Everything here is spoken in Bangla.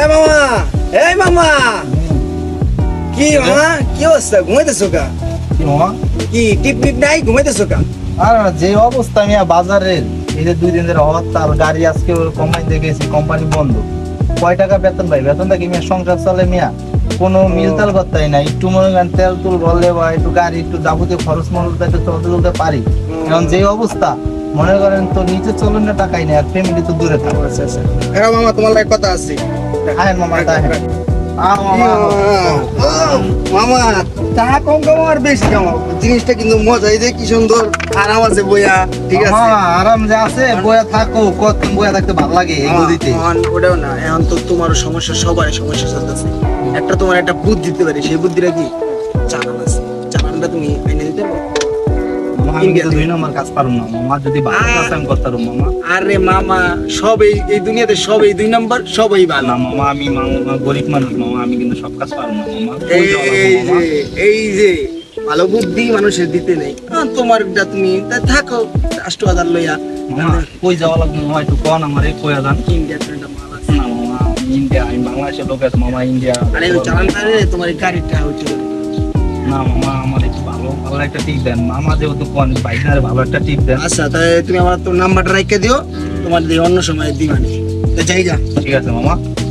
এ মামা এই মামা। কি মামা কি অবস্থা? ঘুমাইতেছো কা? কি মামা? কি টিপ টিপ নাই? ঘুমাইতেছো কা? আর যে অবস্থা মিয়া বাজারের এই যে দুই দিন ধরে হরতাল গাড়ি আজকে কোম্পানি থেকে গেছি কোম্পানি বন্ধ। কয় টাকা বেতন পাই বেতনটা কি মিয়া সংসার চলে মিয়া। কোনো মিলতাল করতেই না একটু মনে করেন তেল তুল বললে বা একটু গাড়ি একটু যাবতীয় খরচ মরচ একটু চলতে চলতে পারি। কারণ যে অবস্থা মনে করেন তো নিচে চলুন না টাকাই নেই আর ফ্যামিলি তো দূরে হ্যাঁ মামা তোমার লাগে কথা আছে। আহেন মামা তাহেন আহ মামা। ও, কম কামাও আর বেশি কামাও জিনিসটা কিন্তু মজা এই যে কি সুন্দর। আরাম আছে বইয়া ঠিক আছে? আরাম যে আছে বয়া থাকো কতদিন বয়া থাকতে ভালো লাগে এই ওটাও না এখন তো তোমারও সমস্যা সমস্যা চলতেছে। একটা তোমার একটা বুদ্ধি দিতে পারি সেই বুদ্ধিটা কি? চালান আছে। চালানটা তুমি এনে দিতে পারো। আমি দুই নম্বর কাজ পারুম না। মামা যদি ভালো কাজ আমি করতে মামা। আরে মামা সব এই এই দুনিয়াতে সব এই দুই নাম্বার সবই ভালো। না মামা আমি মামা গরিব মানুষ মামা আমি কিন্তু সব কাজ পারুম না মামা। এই? যে এই যে ভালো বুদ্ধি মানুষের দিতে নেই। আহ, তোমারটা তুমি থাকো রাষ্ট্র আদার লইয়া। মামা কই যাওয়া লাগবে মামা একটু কন আমারে কইয়া যান। না মামা ইন্ডিয়া আমি বাংলাদেশের লোক আছে মামা ইন্ডিয়া। আরে রে তোমার গাড়িটা হচ্ছে না মামা আমার ভালো একটা টিপ দেন। মামা যেহেতু কোন বাইকারে ভালো একটা টিপ দেন। আচ্ছা তাই তুমি আমার তোর নাম্বারটা রেখে দিও। তোমার দিয়ে অন্য সময় দিবানি তো যা। ঠিক আছে মামা।